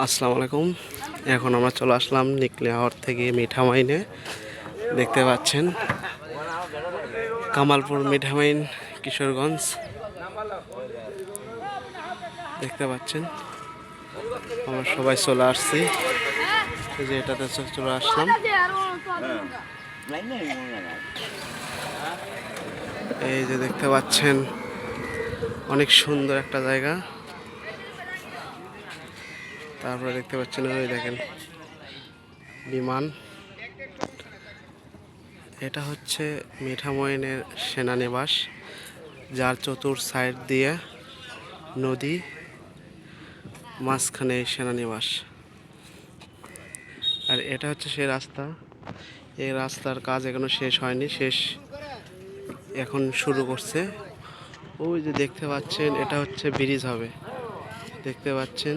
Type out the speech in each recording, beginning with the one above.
আসসালামু আলাইকুম। এখন আমরা চলে আসলাম নিকলিয়াহর থেকে মিঠামাইনে। দেখতে পাচ্ছেন কামালপুর মিঠামাইন, কিশোরগঞ্জ। দেখতে পাচ্ছেন আমরা সবাই চলে আসছি। যে এটাতে চলে আসলাম। এই যে দেখতে পাচ্ছেন অনেক সুন্দর একটা জায়গা। তারপরে দেখতে পাচ্ছেন ওই দেখেন বিমান। এটা হচ্ছে মিঠামইনের সেনানিবাস, যার চতুর সাইড দিয়ে নদী, মাঝখানে সেনানিবাস। আর এটা হচ্ছে সেই রাস্তা। এই রাস্তার কাজ এখনও শেষ হয়নি, শেষ এখন শুরু করছে। ওই যে দেখতে পাচ্ছেন, এটা হচ্ছে ব্রিজ হবে। দেখতে পাচ্ছেন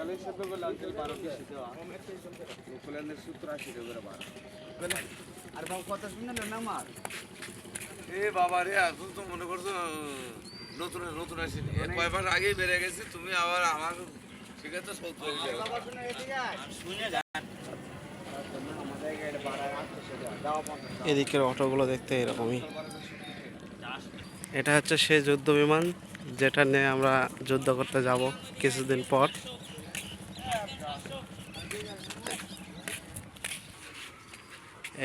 লোকালের সাথে বলে আঙ্কেল বারো কেজি দেওয়া লোকালের সূত্র আশি করে বারো। আর বাবু কথা শুনলেন না আমার? এ বাবা রে এখন তো মনে করছ নতুন নতুন আসিনি এর কয় মাস আগেই বেড়ে গেছি তুমি আবার আমার ঠিক আছে এদিকের অটোগুলো দেখতে এরকমই। এটা হচ্ছে সেই যুদ্ধ বিমান যেটা নিয়ে আমরা যুদ্ধ করতে যাব কিছুদিন পর।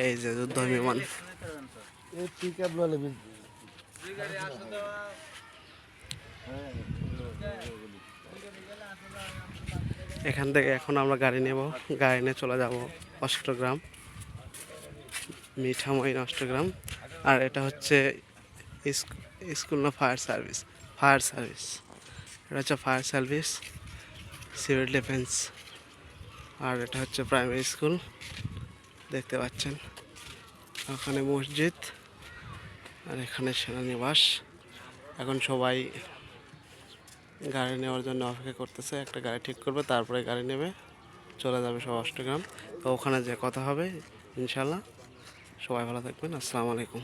এই যে যুদ্ধ বিমান এখান থেকে এখন আমরা গাড়ি নেব। গাড়ি নিয়ে চলে যাব অষ্টগ্রাম মিঠামইন অষ্টগ্রাম। আর এটা হচ্ছে স্কুল না ফায়ার সার্ভিস। Fire service. এটা হচ্ছে ফায়ার সার্ভিস। Civil defence. আর এটা হচ্ছে প্রাইমারি স্কুল, দেখতে পাচ্ছেন। ওখানে মসজিদ, আর এখানে সেনানিবাস এখন সবাই গাড়ি নেওয়ার জন্য অপেক্ষা করতেছে, একটা গাড়ি ঠিক করবে, তারপরে গাড়ি নেবে, চলে যাবে সব অষ্টগ্রাম। তো ওখানে যে কথা হবে ইনশাল্লাহ সবাই ভালো থাকবেন, আসসালামু আলাইকুম।